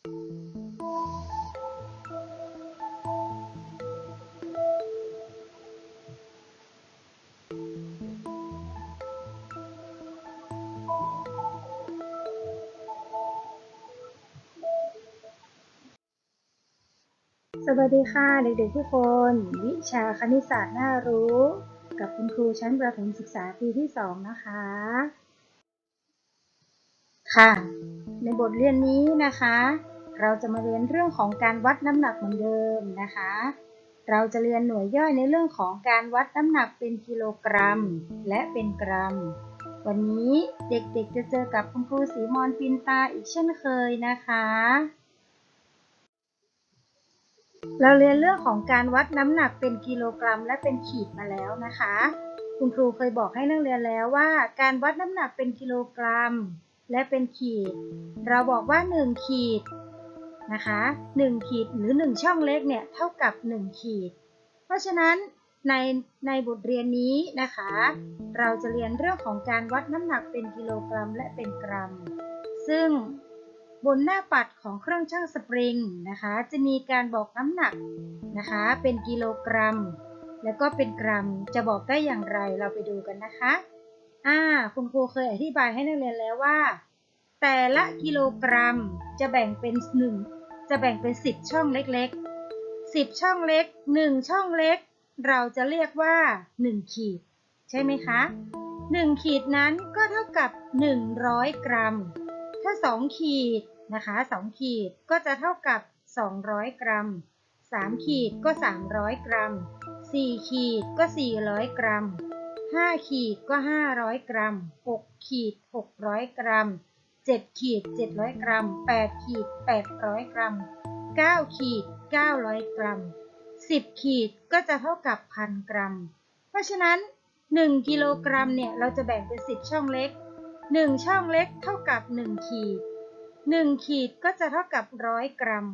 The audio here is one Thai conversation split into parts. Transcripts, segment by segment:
สวัสดีค่ะเด็กๆทุกคน วิชาคณิตศาสตร์น่ารู้ กับคุณครูชั้นประถมศึกษาปีที่ 2 นะคะ ค่ะ ในบทเรียนนี้นะคะ เราจะมาเรียนเรื่องของการวัดน้ำหนักเหมือนเดิมนะคะ เราจะเรียนหน่วยย่อยในเรื่องของการวัดน้ำหนักเป็นกิโลกรัม และเป็นกรัม วันนี้เด็กๆจะเจอกับคุณครูสีมอนปินตาอีกเช่นเคยนะคะ เราเรียนเรื่องของการวัดน้ำหนักเป็นกิโลกรัม และเป็นขีดมาแล้วนะคะ คุณครูเคยบอกให้นักเรียนแล้วว่า การวัดน้ำหนักเป็นกิโลกรัม และเป็นขีด เราบอกว่า 1 ขีด นะคะ1ขีดหรือ 1 ช่องเล็กเนี่ยเท่ากับ 1 ขีด เพราะฉะนั้นในในบทเรียนนี้นะคะ เราจะเรียนเรื่องของการวัดน้ำหนักเป็นกิโลกรัมและเป็นกรัม ซึ่งบนหน้าปัดของเครื่องชั่งสปริงนะคะ จะมีการบอกน้ำหนักนะคะ เป็นกิโลกรัม แล้วก็เป็นกรัมจะบอกได้อย่างไรเราไปดูกันนะคะอ่าคุณครูเคยอธิบายให้นักเรียนแล้วว่า แต่ละกิโลกรัมจะแบ่งเป็นหนึ่ง จะแบ่งเป็น 10 ช่องเล็กๆ 10 ช่องเล็ก 1 ช่องเล็ก เราจะเรียกว่า 1 ขีด ใช่ไหมคะ 1 ขีดนั้นก็เท่ากับ 100 กรัม ถ้า 2 ขีดนะคะ 2 ขีดก็จะเท่ากับ 200 กรัม 3 ขีดก็ 300 กรัม 4 ขีดก็ 400 กรัม 5 ขีดก็ 500 กรัม 6 ขีด 600 กรัม 7ขีด700 กรัม8ขีด800 กรัม9ขีด900 กรัม 10 ขีดก็จะเท่ากับ1,000กรัม เพราะฉะนั้น 1 กิโลกรัมเนี่ยเราจะแบ่งเป็น 10 ช่องเล็ก 1 ช่องเล็กเท่ากับ 1 ขีด 1 ขีดก็จะเท่ากับ 100 กรัม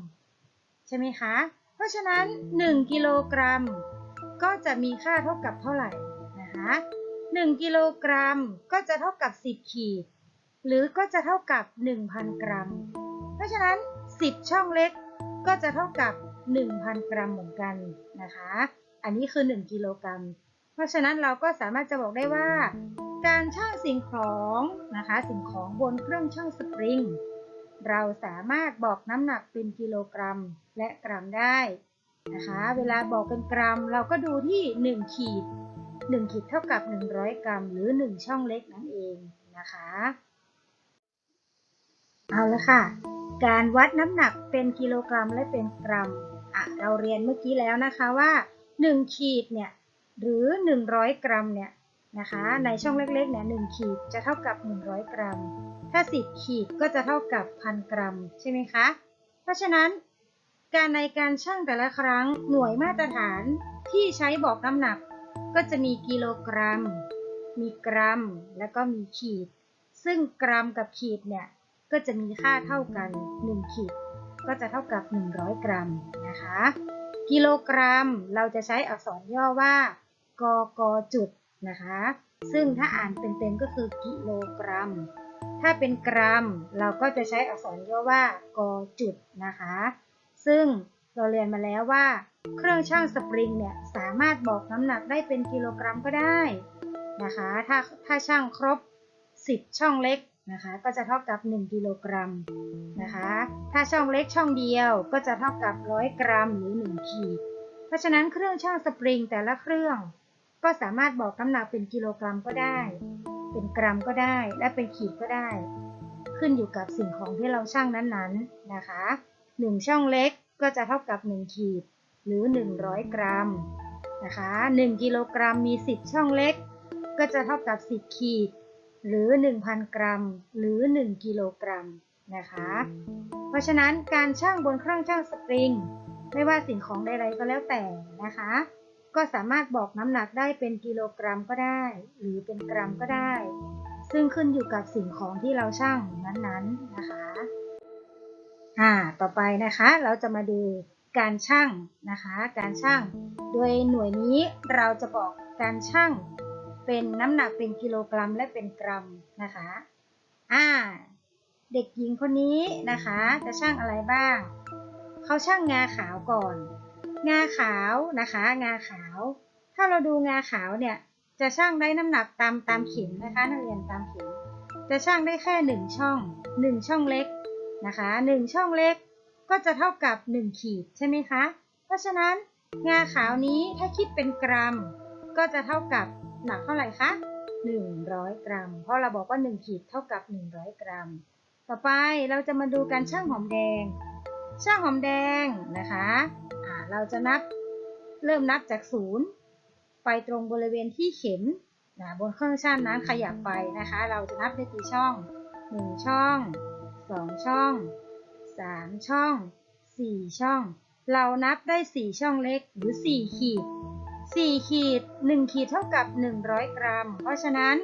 ใช่ไหมคะ เพราะฉะนั้น 1 กิโลกรัม ก็จะมีค่าเท่ากับเท่าไหร่นะคะ 1 กิโลกรัมก็จะเท่ากับ 10 ขีด หรือก็จะเท่ากับ 1,000 กรัม เพราะฉะนั้น 10 ช่องเล็กก็จะเท่ากับ 1,000 กรัมเหมือนกันนะคะ อันนี้คือ 1 กิโลกรัม เพราะฉะนั้นเราก็สามารถจะบอกได้ว่า การชั่งสิ่งของนะคะสิ่งของบนเครื่องชั่งสปริง เราสามารถบอกน้ำหนักเป็นกิโลกรัมและกรัมได้นะคะเวลาบอกเป็นกรัมเราก็ดูที่ 1 ขีด 1 ขีดเท่ากับ 100 กรัม หรือ 1 ช่องเล็กนั่นเองนะคะ เอาละค่ะ การวัดน้ำหนักเป็นกิโลกรัมและเป็นกรัมอะเราเรียนเมื่อกี้แล้วนะคะว่า 1 ขีดเนี่ยหรือ 100 กรัมเนี่ยนะคะในช่องเล็กๆเนี่ย1ขีดจะเท่ากับ 100 กรัม ถ้า 10 ขีดก็จะเท่ากับ1,000กรัมใช่ไหมคะเพราะฉะนั้น การในการชั่งแต่ละครั้งหน่วยมาตรฐานที่ใช้บอกน้ำหนัก ก็จะมีกิโลกรัม มีกรัม แล้วก็มีขีด ซึ่งกรัมกับขีดเนี่ย ก็จะมีค่าเท่ากัน 1 ขีด ก็จะเท่ากับ 100 กรัมนะคะ กิโลกรัมเราจะใช้อักษรย่อว่ากกจุดนะคะ ซึ่งถ้าอ่านเป็นเต็มก็คือกิโลกรัม ถ้าเป็นกรัม เราก็จะใช้อักษรย่อว่ากจุดนะคะ ซึ่งเราเรียนมาแล้วว่า เครื่องชั่งสปริงเนี่ยสามารถบอกน้ำหนักได้เป็นกิโลกรัมก็ได้นะคะ ถ้าถ้าช่างครบ 10 ช่องเล็ก นะคะ ก็จะเท่ากับ 1 กิโลกรัมนะคะ ถ้าช่องเล็กช่องเดียวก็จะเท่ากับ 100 กรัมหรือ 1 ขีด เพราะฉะนั้นเครื่องชั่งสปริงแต่ละเครื่อง ก็สามารถบอกน้ำหนักเป็นกิโลกรัมก็ได้ เป็นกรัมก็ได้ และเป็นขีดก็ได้ ขึ้นอยู่กับสิ่งของที่เราชั่งนั้นๆนะคะ 1 ช่องเล็กก็จะเท่ากับ 1 ขีด หรือ 100 กรัมนะคะ 1 กิโลกรัมมี 10 ช่องเล็ก ก็จะเท่ากับ 10 ขีด หรือ 1,000 กรัม หรือ 1 กิโลกรัมนะคะ เพราะฉะนั้นการชั่งบนเครื่องชั่งสปริง ไม่ว่าสิ่งของใดๆก็แล้วแต่นะคะ ก็สามารถบอกน้ำหนักได้เป็นกิโลกรัมก็ได้ หรือเป็นกรัมก็ได้ ซึ่งขึ้นอยู่กับสิ่งของที่เราชั่งนั้นๆนะคะอ่าต่อไปนะคะเราจะมาดูการชั่งนะคะ การชั่ง โดยหน่วยนี้เราจะบอกการชั่ง เป็นน้ำหนักเป็นกิโลกรัมและเป็นกรัมนะคะ อ่า เด็กหญิงคนนี้นะคะ จะช่างอะไรบ้าง เขาช่างงาขาวก่อน งาขาวนะคะ งาขาว ถ้าเราดูงาขาวเนี่ย จะช่างได้น้ำหนักตามตามเข็มนะคะ นักเรียนตามเข็ม จะช่างได้แค่หนึ่งช่องหนึ่งช่องเล็กนะคะหนึ่งช่องเล็กก็จะเท่ากับหนึ่งขีดใช่ไหมคะ เพราะฉะนั้นงาขาวนี้ถ้าคิดเป็นกรัม ก็จะเท่ากับ หนักเท่าไหร่คะ 100 กรัม เพราะเราบอกว่า 1 ขีดเท่ากับ 100 กรัม ต่อไปเราจะมาดูการช่างหอมแดง ช่างหอมแดงนะคะะเราจะนับเริ่มนับจากศูนย์ไปตรงบริเวณที่เข็มนะบนเครื่องช่างนั้นขยับไปนะคะ เราจะนับได้กี่ช่อง 1 ช่อง 2 ช่อง 3 ช่อง 4 ช่อง เรานับได้ 4 ช่องเล็กหรือ 4 ขีด 4 ขีด 1 ขีดเท่ากับ 100 กรัม เพราะฉะนั้น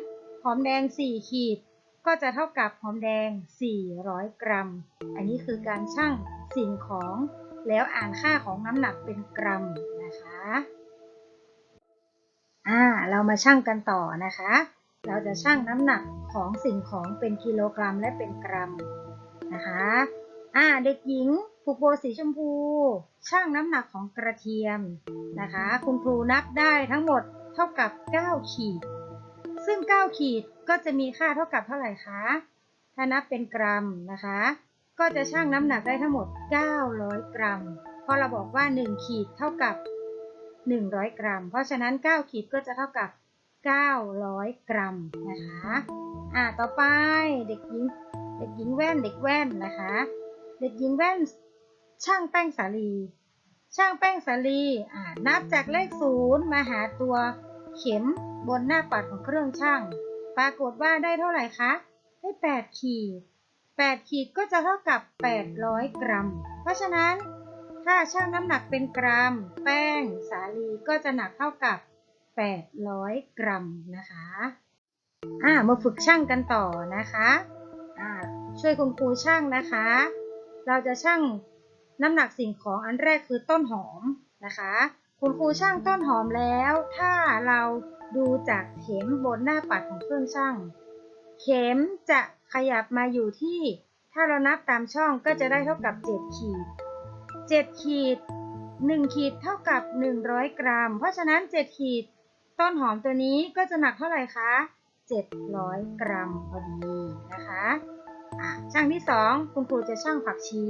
หอมแดง 4 ขีด ก็จะเท่ากับหอมแดง 400 กรัม อันนี้คือการชั่งสิ่งของแล้วอ่านค่าของน้ำหนักเป็นกรัมนะคะอ่าเรามาชั่งกันต่อนะคะ เราจะชั่งน้ำหนักของสิ่งของเป็นกิโลกรัมและเป็นกรัมนะคะอ่าเด็กหญิง ผูกโบสีชมพูชั่งน้ำหนักของกระเทียมนะคะ คุณครูนับได้ทั้งหมดเท่ากับ 9 ขีด ซึ่ง 9 ขีดก็จะมีค่าเท่ากับเท่าไหร่คะ ถ้านับเป็นกรัมนะคะ ก็จะชั่งน้ำหนักได้ทั้งหมด 900 กรัม เพราะเราบอกว่า 1 ขีดเท่ากับ 100 กรัม เพราะฉะนั้น 9 ขีดก็จะเท่ากับ 900 กรัมนะคะอ่าต่อไปเด็กหญิงเด็กหญิงแว่นเด็กแว่นนะคะ เด็กหญิงแว่น ช่างแป้งสาลี ช่างแป้งสาลีนับจากเลขศูนย์มาหาตัวเข็มบนหน้าปัดของเครื่องช่าง ปรากฏว่าได้เท่าไหร่คะ ได้ 8 ขีด 8 ขีดก็จะเท่ากับ 800 กรัม เพราะฉะนั้นถ้าช่างน้ำหนักเป็นกรัม แป้งสาลีก็จะหนักเท่ากับ 800 กรัมนะคะอ่ามาฝึกช่างกันต่อนะคะอ่าช่วยคุณครูช่างนะคะ เราจะช่าง น้ำหนักสิ่งของอันแรกคือต้นหอมนะคะ คุณครูช่างต้นหอมแล้ว ถ้าเราดูจากเข็มบนหน้าปัดของเครื่องช่าง เข็มจะขยับมาอยู่ที่ ถ้าเรานับตามช่องก็จะได้เท่ากับ 7 ขีด 7 ขีด 1 ขีดเท่ากับ 100 กรัม เพราะฉะนั้น 7 ขีด ต้นหอมตัวนี้ก็จะหนักเท่าไหร่คะ 700 กรัมพอดีนะคะะช่างที่ 2 คุณครูจะช่างผักชี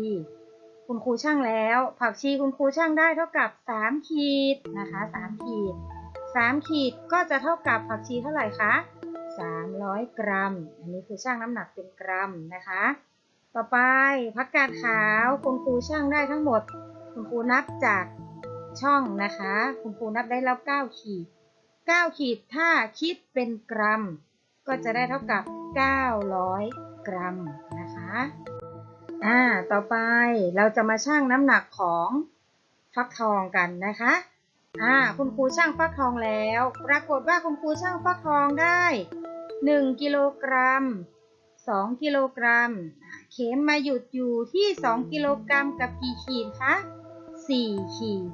คุณครูช่างแล้ว ผักชีคุณครูช่างได้เท่ากับ 3 ขีดนะคะ 3 ขีด 3 ขีดก็จะเท่ากับผักชีเท่าไหร่คะ300 กรัม อันนี้คือช่างน้ำหนักเป็นกรัมนะคะ ต่อไปผักกาดขาวคุณครูช่างได้ทั้งหมด คุณครูนับจากช่องนะคะ คุณครูนับได้แล้ว 9 ขีด 9 ขีดถ้าคิดเป็นกรัม ก็จะได้เท่ากับ 900 กรัมนะคะ อ่า ต่อไปเราจะมาชั่งน้ำหนักของฟักทองกันนะคะ อ่า คุณครูช่างฟักทองแล้ว ปรากฏว่าคุณครูช่างฟักทองได้ 1 กิโลกรัม 2 กิโลกรัม เข็มมาหยุดอยู่ที่ 2 กิโลกรัมกับกี่ขีดคะ 4 ขีด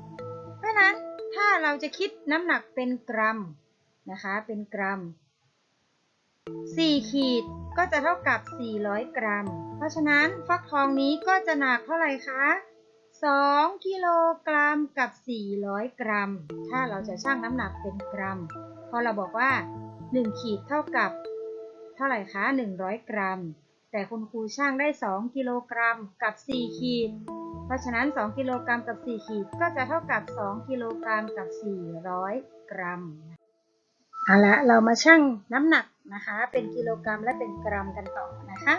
เพราะนั้นถ้าเราจะคิดน้ำหนักเป็นกรัมนะคะ เป็นกรัม 4 ขีดก็จะเท่ากับ 400 กรัม เพราะฉะนั้นฟักทองนี้ก็จะหนักเท่าไหร่คะ 2 กิโลกรัมกับ 400 กรัม ถ้าเราจะชั่งน้ำหนักเป็นกรัมพราะเราบอกว่า 1 ขีดเท่ากับ เท่าไหร่คะ 100 กรัม แต่คุณครูช่างได้ 2 กิโลกรัมกับ 4 ขีด เพราะฉะนั้น 2 กิโลกรัมกับ 4 ขีดก็จะเท่ากับ 2 กิโลกรัมกับ 400 กรัม เอาละเรามาชั่งน้ำหนักนะคะ เป็นกิโลกรัมและเป็นกรัมกันต่อนะคะ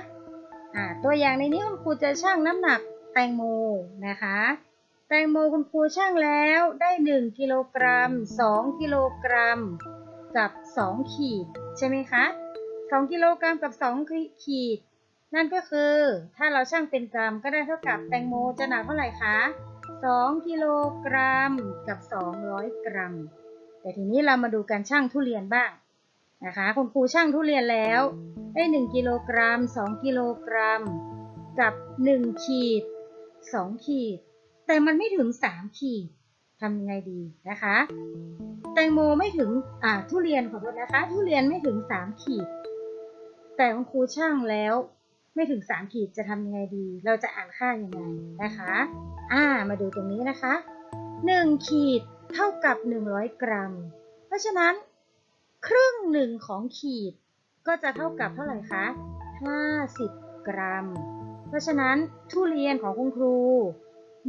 อ่าตัวอย่างในนี้คุณครูจะชั่งน้ำหนักแตงโมนะคะ แตงโมคุณครูชั่งแล้วได้1กิโลกรัม2กิโลกรัมกับ 2 ขีดใช่ไหมคะ2กิโลกรัมกับ 2 ขีด นั่นก็คือถ้าเราชั่งเป็นกรัมก็ได้เท่ากับแตงโมจะหนักเท่าไหร่คะ2กิโลกรัมกับ 200 กรัม แต่ทีนี้เรามาดูการชั่งทุเรียนบ้างนะคะ คุณครูชั่งทุเรียนแล้วได้1กิโลกรัม2กิโลกรัม กับ 1 ขีด 2 ขีด แต่มันไม่ถึง 3 ขีดทำยังไงดีนะคะ แตงโมไม่ถึงอ่าทุเรียนขอโทษนะคะ ทุเรียนไม่ถึง 3 ขีด แต่คุณครูช่างแล้วไม่ถึง 3 ขีดจะทำยังไงดี เราจะอ่านค่ายังไงนะคะ อ่ามาดูตรงนี้นะคะ 1 ขีด เท่ากับ 100 กรัม เพราะฉะนั้น ครึ่งหนึ่งของขีดก็จะเท่ากับเท่าไหร่คะ 50 กรัม เพราะฉะนั้นทุเรียนของคุณครู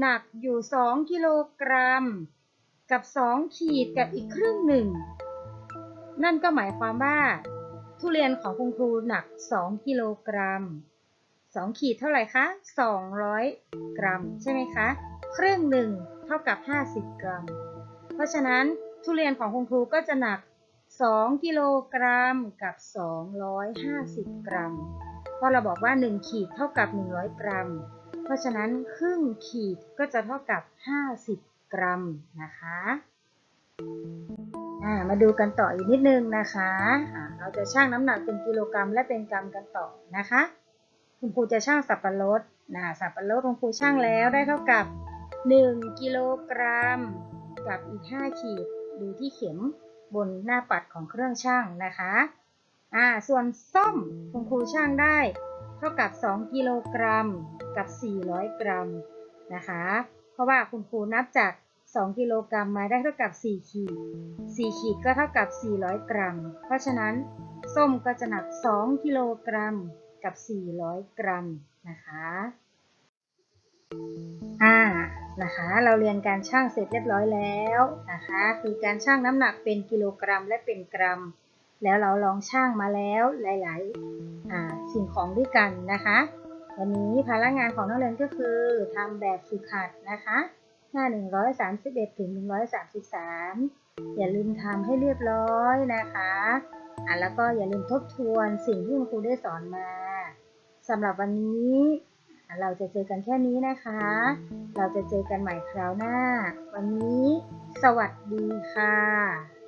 หนักอยู่ 2 กิโลกรัม กับ 2 ขีดกับอีกครึ่งหนึ่ง นั่นก็หมายความว่า ทุเรียนของคุณครูหนัก 2 กิโลกรัม 2 ขีดเท่าไหร่คะ 200 กรัม ใช่ไหมคะ ครึ่งหนึ่งเท่ากับ 50 กรัม ราะฉะนั้นทุเรียนของคุณครูก็จะหนัก 2 กิโลกรัมกับ 250 กรัม เพราะเราบอกว่า 1 ขีดเท่ากับ 100 กรัม เพราะฉะนั้นครึ่งขีดก็จะเท่ากับ 50 กรัมนะคะมาดูกันต่ออีกนิดนึงนะคะอ่าเราจะชั่งน้ำหนักเป็นกิโลกรัมและเป็นกรัมกันต่อนะคะ คุณครูจะชั่งสับปะรดนะสับปะรดคุณครูชั่งแล้วได้เท่ากับ 1 กิโลกรัม กับอีก 5 ขีดดูที่เข็มบนหน้าปัดของเครื่องชั่งนะคะอ่าส่วนส้มคุณครูชั่งได้ เท่ากับ 2 กิโลกรัมกับ 400 กรัมนะคะ เพราะว่าคุณครูนับจาก 2 กิโลกรัมมาได้เท่ากับ 4 ขีด 4 ขีดก็เท่ากับ 400 กรัม เพราะฉะนั้นส้มก็จะหนัก 2 กิโลกรัมกับ 400 กรัมนะคะ อ่านะคะเราเรียนการชั่งเสร็จเรียบร้อยแล้วนะคะคือการชั่งน้ำหนักเป็นกิโลกรัมและเป็นกรัม แล้วเราลองชั่งมาแล้วหลายๆสิ่งของด้วยกันนะคะ วันนี้ภาระงานของนักเรียนก็คือทำแบบฝึกหัดนะคะหน้า 131 ถึง 133 อย่าลืมทำให้เรียบร้อยนะคะอะแล้วก็อย่าลืมทบทวนสิ่งที่คุณครูได้สอนมาสำหรับวันนี้ เราจะเจอกันแค่นี้นะคะ เราจะเจอกันใหม่คราวหน้า วันนี้ สวัสดีค่ะ